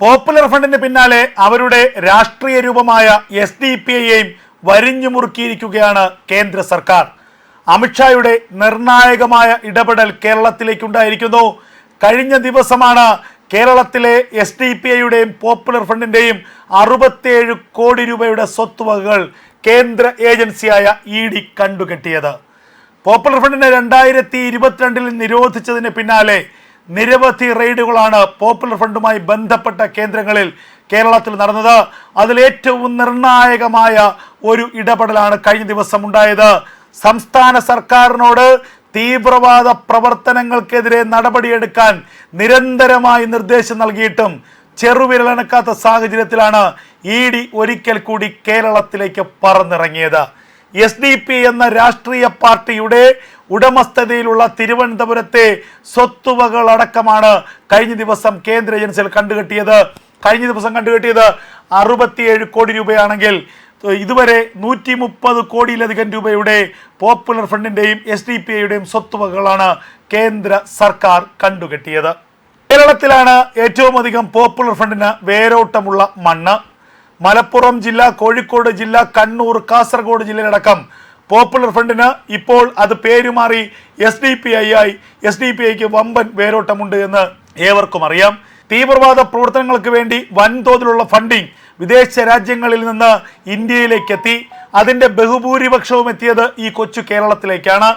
Popular ഫ്രണ്ടിന് പിന്നാലെ അവരുടെ രാഷ്ട്രീയ രൂപമായ എസ് ഡി പി ഐയെയും വരിഞ്ഞു മുറുക്കിയിരിക്കുകയാണ് കേന്ദ്ര സർക്കാർ. അമിത്ഷായുടെ നിർണായകമായ ഇടപെടൽ കേരളത്തിലേക്കുണ്ടായിരിക്കുന്നു. കഴിഞ്ഞ ദിവസമാണ് കേരളത്തിലെ എസ് ഡി പി ഐയുടെയും പോപ്പുലർ ഫ്രണ്ടിന്റെയും അറുപത്തിയേഴ് കോടി രൂപയുടെ സ്വത്തുവകകൾ കേന്ദ്ര ഏജൻസിയായ ഇ ഡി കണ്ടുകെട്ടിയത്. പോപ്പുലർ ഫ്രണ്ടിനെ രണ്ടായിരത്തി ഇരുപത്തിരണ്ടിൽ നിരോധിച്ചതിന് പിന്നാലെ നിരവധി റെയ്ഡുകളാണ് പോപ്പുലർ ഫ്രണ്ടുമായി ബന്ധപ്പെട്ട കേന്ദ്രങ്ങളിൽ കേരളത്തിൽ നടന്നത്. അതിലേറ്റവും നിർണായകമായ ഒരു ഇടപെടലാണ് കഴിഞ്ഞ ദിവസം ഉണ്ടായത്. സംസ്ഥാന സർക്കാരിനോട് തീവ്രവാദ പ്രവർത്തനങ്ങൾക്കെതിരെ നടപടിയെടുക്കാൻ നിരന്തരമായി നിർദ്ദേശം നൽകിയിട്ടും ചെറുവിരലനക്കാത്ത സാഹചര്യത്തിലാണ് ഇ ഡി ഒരിക്കൽ കൂടി കേരളത്തിലേക്ക് പറന്നിറങ്ങിയത്. എസ് ഡി പി എന്ന രാഷ്ട്രീയ പാർട്ടിയുടെ ഉടമസ്ഥതയിലുള്ള തിരുവനന്തപുരത്തെ സ്വത്തുവകൾ അടക്കമാണ് കഴിഞ്ഞ ദിവസം കേന്ദ്ര ഏജൻസികൾ കണ്ടുകെട്ടിയത്. കഴിഞ്ഞ ദിവസം കണ്ടുകെട്ടിയത് അറുപത്തിയേഴ് കോടി രൂപയാണെങ്കിൽ ഇതുവരെ നൂറ്റി മുപ്പത് കോടിയിലധികം രൂപയുടെ പോപ്പുലർ ഫ്രണ്ടിന്റെയും എസ് ഡി പി ഐയുടെയും സ്വത്തുവകകളാണ് കേന്ദ്ര സർക്കാർ കണ്ടുകെട്ടിയത്. കേരളത്തിലാണ് ഏറ്റവും അധികം പോപ്പുലർ ഫ്രണ്ടിന് വേരോട്ടമുള്ള മണ്ണ്. മലപ്പുറം ജില്ല കോഴിക്കോട് ജില്ല കണ്ണൂർ കാസർഗോഡ് ജില്ലയിലടക്കം പോപ്പുലർ ഫ്രണ്ടിന് ഇപ്പോൾ അത് പേരുമാറി എസ് ഡി പി ഐ ആയി. എസ് ഡി പി ഐക്ക് വമ്പൻ വേരോട്ടമുണ്ട് എന്ന് ഏവർക്കും അറിയാം. തീവ്രവാദ പ്രവർത്തനങ്ങൾക്ക് വേണ്ടി വൻതോതിലുള്ള ഫണ്ടിംഗ് വിദേശ രാജ്യങ്ങളിൽ നിന്ന് ഇന്ത്യയിലേക്ക് എത്തി അതിന്റെ ബഹുഭൂരിപക്ഷവും എത്തിയത് ഈ കൊച്ചു കേരളത്തിലേക്കാണ്.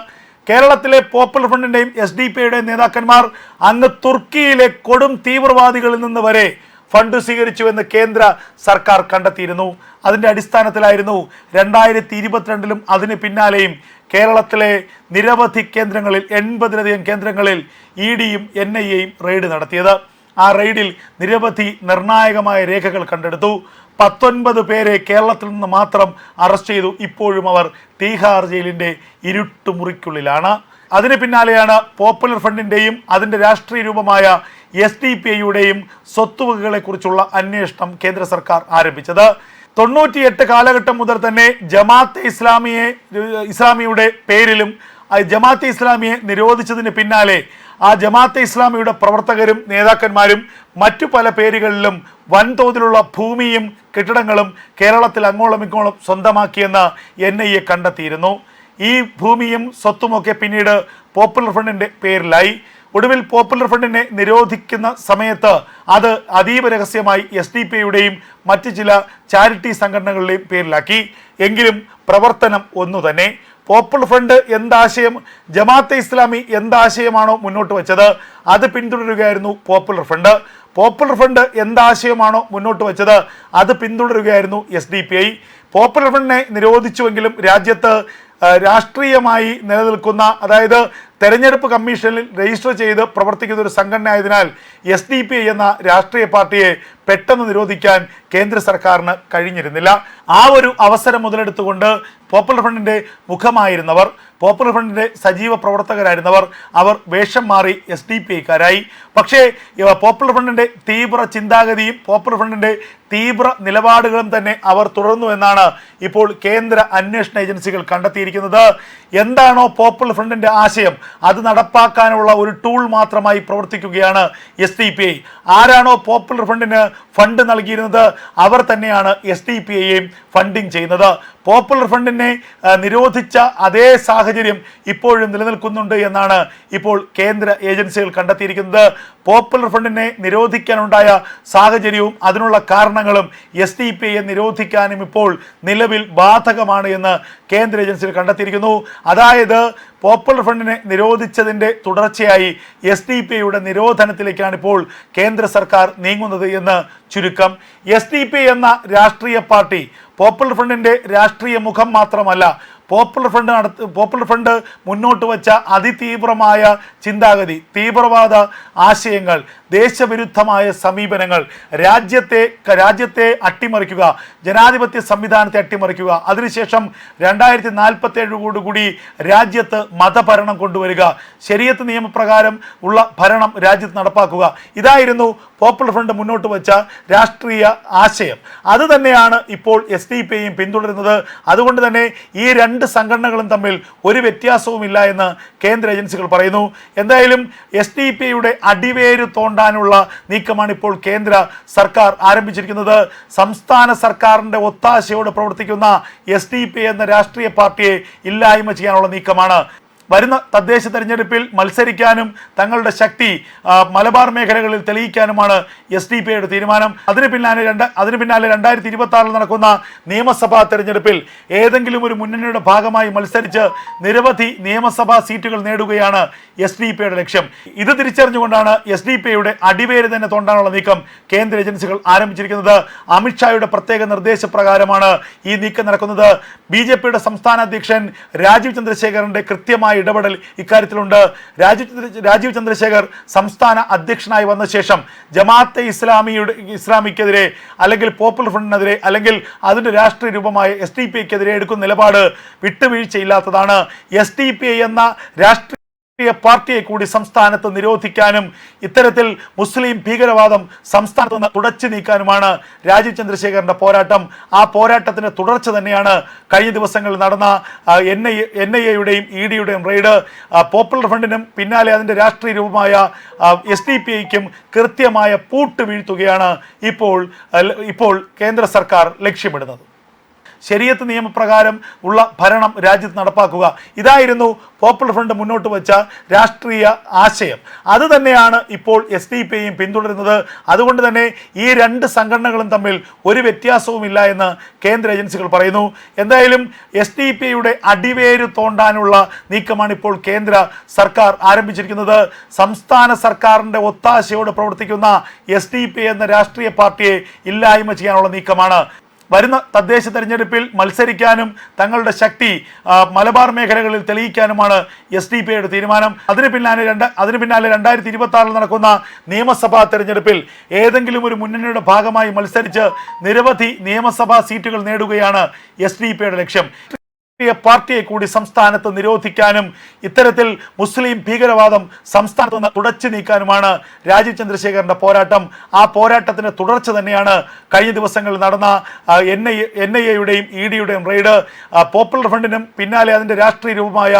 കേരളത്തിലെ പോപ്പുലർ ഫ്രണ്ടിന്റെയും എസ് ഡി പിയുടെയും നേതാക്കന്മാർ അന്ന് തുർക്കിയിലെ കൊടും തീവ്രവാദികളിൽ നിന്ന് വരെ ഫണ്ട് സ്വീകരിച്ചുവെന്ന് കേന്ദ്ര സർക്കാർ കണ്ടെത്തിയിരുന്നു. അതിന്റെ അടിസ്ഥാനത്തിലായിരുന്നു രണ്ടായിരത്തി ഇരുപത്തിരണ്ടിലും അതിന് പിന്നാലെയും കേരളത്തിലെ നിരവധി കേന്ദ്രങ്ങളിൽ എൺപതിലധികം കേന്ദ്രങ്ങളിൽ ഇ ഡിയും എൻ ഐ എയും റെയ്ഡ് നടത്തിയത്. ആ റെയ്ഡിൽ നിരവധി നിർണായകമായ രേഖകൾ കണ്ടെടുത്തു. പത്തൊൻപത് പേരെ കേരളത്തിൽ നിന്ന് മാത്രം അറസ്റ്റ് ചെയ്തു. ഇപ്പോഴും അവർ തീഹാർ ജയിലിന്റെ ഇരുട്ടുമുറിക്കുള്ളിലാണ്. അതിന് പിന്നാലെയാണ് പോപ്പുലർ ഫ്രണ്ടിന്റെയും അതിന്റെ രാഷ്ട്രീയ രൂപമായ എസ് ഡി പി ഐയുടെയും സ്വത്തുവകകളെ കുറിച്ചുള്ള അന്വേഷണം കേന്ദ്ര സർക്കാർ ആരംഭിച്ചത്. തൊണ്ണൂറ്റിയെട്ട് കാലഘട്ടം മുതൽ തന്നെ ജമാഅത്തെ ഇസ്ലാമിയെ ഇസ്ലാമിയുടെ പേരിലും ജമാഅത്തെ ഇസ്ലാമിയെ നിരോധിച്ചതിന് പിന്നാലെ ആ ജമാഅത്തെ ഇസ്ലാമിയുടെ പ്രവർത്തകരും നേതാക്കന്മാരും മറ്റു പല പേരുകളിലും വൻതോതിലുള്ള ഭൂമിയും കെട്ടിടങ്ങളും കേരളത്തിൽ അങ്ങോളം ഇങ്ങോളം സ്വന്തമാക്കിയെന്ന് എൻ ഐ എ കണ്ടെത്തിയിരുന്നു. ഈ ഭൂമിയും സ്വത്തുമൊക്കെ പിന്നീട് പോപ്പുലർ ഫ്രണ്ടിന്റെ പേരിലായി. ഒടുവിൽ പോപ്പുലർ ഫ്രണ്ടിനെ നിരോധിക്കുന്ന സമയത്ത് അത് അതീവ രഹസ്യമായി എസ് ഡി പി യുടെയും മറ്റ് ചില ചാരിറ്റി സംഘടനകളുടെയും പേരിലാക്കി. എങ്കിലും പ്രവർത്തനം ഒന്നു തന്നെ. പോപ്പുലർ ഫ്രണ്ട് എന്താശയം ജമാഅത്തെ ഇസ്ലാമി എന്താശയമാണോ മുന്നോട്ട് വെച്ചത് അത് പിന്തുടരുകയായിരുന്നു പോപ്പുലർ ഫ്രണ്ട് പോപ്പുലർ ഫ്രണ്ട് എന്താശയമാണോ മുന്നോട്ട് വെച്ചത് അത് പിന്തുടരുകയായിരുന്നു S D P I. Popular ഫ്രണ്ടിനെ നിരോധിച്ചുവെങ്കിലും രാജ്യത്ത് രാഷ്ട്രീയമായി നിലനിൽക്കുന്ന അതായത് തെരഞ്ഞെടുപ്പ് കമ്മീഷനിൽ രജിസ്റ്റർ ചെയ്ത് പ്രവർത്തിക്കുന്ന ഒരു സംഘടന ആയതിനാൽ എസ് ഡി പി ഐ എന്ന രാഷ്ട്രീയ പാർട്ടിയെ പെട്ടെന്ന് നിരോധിക്കാൻ കേന്ദ്ര സർക്കാരിന് കഴിഞ്ഞിരുന്നില്ല. ആ ഒരു അവസരം മുതലെടുത്തുകൊണ്ട് പോപ്പുലർ ഫ്രണ്ടിന്റെ മുഖമായിരുന്നവർ പോപ്പുലർ ഫ്രണ്ടിന്റെ സജീവ പ്രവർത്തകരായിരുന്നവർ അവർ വേഷം മാറി എസ് ഡി പി ഐക്കാരായി പക്ഷേ പോപ്പുലർ ഫ്രണ്ടിന്റെ തീവ്ര ചിന്താഗതിയും പോപ്പുലർ ഫ്രണ്ടിന്റെ തീവ്ര നിലപാടുകളും തന്നെ അവർ തുടർന്നു എന്നാണ് ഇപ്പോൾ കേന്ദ്ര അന്വേഷണ ഏജൻസികൾ കണ്ടെത്തിയിരിക്കുന്നത് എന്താണോ പോപ്പുലർ ഫ്രണ്ടിന്റെ ആശയം. അത് നടപ്പാക്കാനുള്ള ഒരു ടൂൾ മാത്രമായി പ്രവർത്തിക്കുകയാണ് എസ് ഡി പി ഐ ആരാണോ പോപ്പുലർ ഫ്രണ്ടിന് ഫണ്ട് നൽകിയിരുന്നത് അവർ തന്നെയാണ് എസ് ഡി പി ഐയെയും ഫണ്ടിങ് ചെയ്യുന്നത്. പോപ്പുലർ ഫണ്ടിനെ നിരോധിച്ച അതേ സാഹചര്യം ഇപ്പോഴും നിലനിൽക്കുന്നുണ്ട് എന്നാണ് ഇപ്പോൾ കേന്ദ്ര ഏജൻസികൾ കണ്ടെത്തിയിരിക്കുന്നത്. പോപ്പുലർ ഫണ്ടിനെ നിരോധിക്കാനുണ്ടായ സാഹചര്യവും അതിനുള്ള കാരണങ്ങളും എസ് ഡി പി ഐയെ നിരോധിക്കാനും ഇപ്പോൾ നിലവിൽ ബാധകമാണ് എന്ന് കേന്ദ്ര ഏജൻസികൾ കണ്ടെത്തിയിരിക്കുന്നു. അതായത് പോപ്പുലർ ഫ്രണ്ടിനെ നിരോധിച്ചതിന്റെ തുടർച്ചയായി എസ് ഡി പി ഐയുടെ നിരോധനത്തിലേക്കാണ് ഇപ്പോൾ കേന്ദ്ര സർക്കാർ നീങ്ങുന്നത് എന്ന് ചുരുക്കം. എസ് ഡി പി എന്ന രാഷ്ട്രീയ പാർട്ടി പോപ്പുലർ ഫ്രണ്ടിന്റെ രാഷ്ട്രീയ മുഖം മാത്രമല്ല പോപ്പുലർ ഫ്രണ്ട് നടത്തി പോപ്പുലർ ഫ്രണ്ട് മുന്നോട്ട് വെച്ച അതിതീവ്രമായ ചിന്താഗതി തീവ്രവാദ ആശയങ്ങൾ ദേശവിരുദ്ധമായ സമീപനങ്ങൾ രാജ്യത്തെ രാജ്യത്തെ അട്ടിമറിക്കുക ജനാധിപത്യ സംവിധാനത്തെ അട്ടിമറിക്കുക അതിനുശേഷം രണ്ടായിരത്തി നാൽപ്പത്തി ഏഴോടുകൂടി രാജ്യത്ത് മതഭരണം കൊണ്ടുവരിക ശരീരത്ത് നിയമപ്രകാരം ഉള്ള ഭരണം രാജ്യത്ത് നടപ്പാക്കുക. ഇതായിരുന്നു പോപ്പുലർ ഫ്രണ്ട് മുന്നോട്ട് വെച്ച രാഷ്ട്രീയ ആശയം. അത് തന്നെയാണ് ഇപ്പോൾ എസ് ഡി പി ഐയും പിന്തുടരുന്നത്. അതുകൊണ്ട് തന്നെ ഈ രണ്ട് സംഘടനകളും തമ്മിൽ ഒരു വ്യത്യാസവുമില്ല എന്ന് കേന്ദ്ര ഏജൻസികൾ പറയുന്നു. എന്തായാലും എസ് ഡി പി ഐയുടെ അടിവേര് തോണ്ടാനുള്ള നീക്കമാണ് ഇപ്പോൾ കേന്ദ്ര സർക്കാർ ആരംഭിച്ചിരിക്കുന്നത്. സംസ്ഥാന സർക്കാരിന്റെ ഒത്താശയോടെ പ്രവർത്തിക്കുന്ന എസ് ഡി പി എന്ന രാഷ്ട്രീയ പാർട്ടിയെ ഇല്ലായ്മ ചെയ്യാനുള്ള നീക്കമാണ് വരുന്ന തദ്ദേശ തെരഞ്ഞെടുപ്പിൽ മത്സരിക്കാനും തങ്ങളുടെ ശക്തി മലബാർ മേഖലകളിൽ തെളിയിക്കാനുമാണ് എസ് ഡി പി ഐയുടെ തീരുമാനം. അതിന് പിന്നാലെ രണ്ട് അതിന് പിന്നാലെ രണ്ടായിരത്തി ഇരുപത്തി ആറിൽ നടക്കുന്ന നിയമസഭാ തെരഞ്ഞെടുപ്പിൽ ഏതെങ്കിലും ഒരു മുന്നണിയുടെ ഭാഗമായി മത്സരിച്ച് നിരവധി നിയമസഭാ സീറ്റുകൾ നേടുകയാണ് എസ് ഡി പി ഐയുടെ ലക്ഷ്യം. ഇത് തിരിച്ചറിഞ്ഞുകൊണ്ടാണ് എസ് ഡി പി ഐയുടെ അടിവേര് തന്നെ തോണ്ടാനുള്ള നീക്കം കേന്ദ്ര ഏജൻസികൾ ആരംഭിച്ചിരിക്കുന്നത്. അമിത്ഷായുടെ പ്രത്യേക നിർദ്ദേശപ്രകാരമാണ് ഈ നീക്കം നടക്കുന്നത്. ബി ജെ പിയുടെ സംസ്ഥാന അധ്യക്ഷൻ രാജീവ് ചന്ദ്രശേഖരന്റെ കൃത്യമായ ഇടപെടൽ ഇക്കാര്യത്തിലുണ്ട്. രാജീവ് രാജീവ് ചന്ദ്രശേഖർ സംസ്ഥാന അധ്യക്ഷനായി വന്ന ശേഷം ജമാഅത്തെ ഇസ്ലാമിയുടെ ഇസ്ലാമിക്കെതിരെ അല്ലെങ്കിൽ പോപ്പുലർ ഫ്രണ്ടിനെതിരെ അല്ലെങ്കിൽ അതിന്റെ രാഷ്ട്രീയ രൂപമായ എസ് ഡി പി ഐക്കെതിരെ എടുക്കുന്ന നിലപാട് വിട്ടുവീഴ്ചയില്ലാത്തതാണ്. എസ് ഡി പി ഐ എന്ന രാഷ്ട്രീയ രാഷ്ട്രീയ പാർട്ടിയെ കൂടി സംസ്ഥാനത്ത് നിരോധിക്കാനും ഇത്തരത്തിൽ മുസ്ലിം ഭീകരവാദം സംസ്ഥാനത്ത് നിന്ന് തുടച്ചു നീക്കാനുമാണ് രാജീവ് ചന്ദ്രശേഖരന്റെ പോരാട്ടം. ആ പോരാട്ടത്തിന്റെ തുടർച്ച തന്നെയാണ് കഴിഞ്ഞ ദിവസങ്ങളിൽ നടന്ന എൻ ഐ എൻ ഐ എയുടെയും ഇ ഡിയുടെയും റെയ്ഡ്. പോപ്പുലർ ഫ്രണ്ടിനും പിന്നാലെ അതിന്റെ രാഷ്ട്രീയ രൂപമായ എസ് ഡി പി ഐക്കും കൃത്യമായ പൂട്ട് വീഴ്ത്തുകയാണ് ഇപ്പോൾ ഇപ്പോൾ കേന്ദ്ര സർക്കാർ ലക്ഷ്യമിടുന്നത്. ശരീരത്ത് നിയമപ്രകാരം ഉള്ള ഭരണം രാജ്യത്ത് നടപ്പാക്കുക. ഇതായിരുന്നു പോപ്പുലർ ഫ്രണ്ട് മുന്നോട്ട് വെച്ച രാഷ്ട്രീയ ആശയം. അത് തന്നെയാണ് ഇപ്പോൾ എസ് ഡി പി ഐയും പിന്തുടരുന്നത്. അതുകൊണ്ട് തന്നെ ഈ രണ്ട് സംഘടനകളും തമ്മിൽ ഒരു വ്യത്യാസവുമില്ല എന്ന് കേന്ദ്ര ഏജൻസികൾ പറയുന്നു. എന്തായാലും എസ് ഡി പി ഐയുടെ അടിവേര് തോണ്ടാനുള്ള നീക്കമാണ് ഇപ്പോൾ കേന്ദ്ര സർക്കാർ ആരംഭിച്ചിരിക്കുന്നത്. സംസ്ഥാന സർക്കാരിന്റെ ഒത്താശയോട് പ്രവർത്തിക്കുന്ന എസ് എന്ന രാഷ്ട്രീയ പാർട്ടിയെ ഇല്ലായ്മ ചെയ്യാനുള്ള നീക്കമാണ് വരുന്ന തദ്ദേശ തെരഞ്ഞെടുപ്പിൽ മത്സരിക്കാനും തങ്ങളുടെ ശക്തി മലബാർ മേഖലകളിൽ തെളിയിക്കാനുമാണ് എസ് ഡി പി ഐയുടെ തീരുമാനം. അതിന് പിന്നാലെ രണ്ട് അതിന് പിന്നാലെ രണ്ടായിരത്തി ഇരുപത്തി ആറിൽ നടക്കുന്ന നിയമസഭാ തെരഞ്ഞെടുപ്പിൽ ഏതെങ്കിലും ഒരു മുന്നണിയുടെ ഭാഗമായി മത്സരിച്ച് നിരവധി നിയമസഭാ സീറ്റുകൾ നേടുകയാണ് എസ് ഡി പി ലക്ഷ്യം. രാഷ്ട്രീയ പാർട്ടിയെ കൂടി സംസ്ഥാനത്ത് നിരോധിക്കാനും ഇത്തരത്തിൽ മുസ്ലിം ഭീകരവാദം സംസ്ഥാനത്ത് നിന്ന് തുടച്ചു നീക്കാനുമാണ് രാജീവ് ചന്ദ്രശേഖരന്റെ പോരാട്ടം. ആ പോരാട്ടത്തിന്റെ തുടർച്ച തന്നെയാണ് കഴിഞ്ഞ ദിവസങ്ങളിൽ നടന്ന എൻ ഐ എൻ ഐ എയുടെയും ഇ ഡിയുടെയും റെയ്ഡ്. പോപ്പുലർ ഫ്രണ്ടിനും പിന്നാലെ അതിന്റെ രാഷ്ട്രീയ രൂപമായ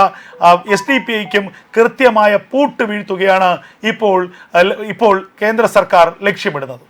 എസ് ഡി പി ഐക്കും കൃത്യമായ പൂട്ട് വീഴ്ത്തുകയാണ് ഇപ്പോൾ ഇപ്പോൾ കേന്ദ്ര സർക്കാർ ലക്ഷ്യമിടുന്നത്.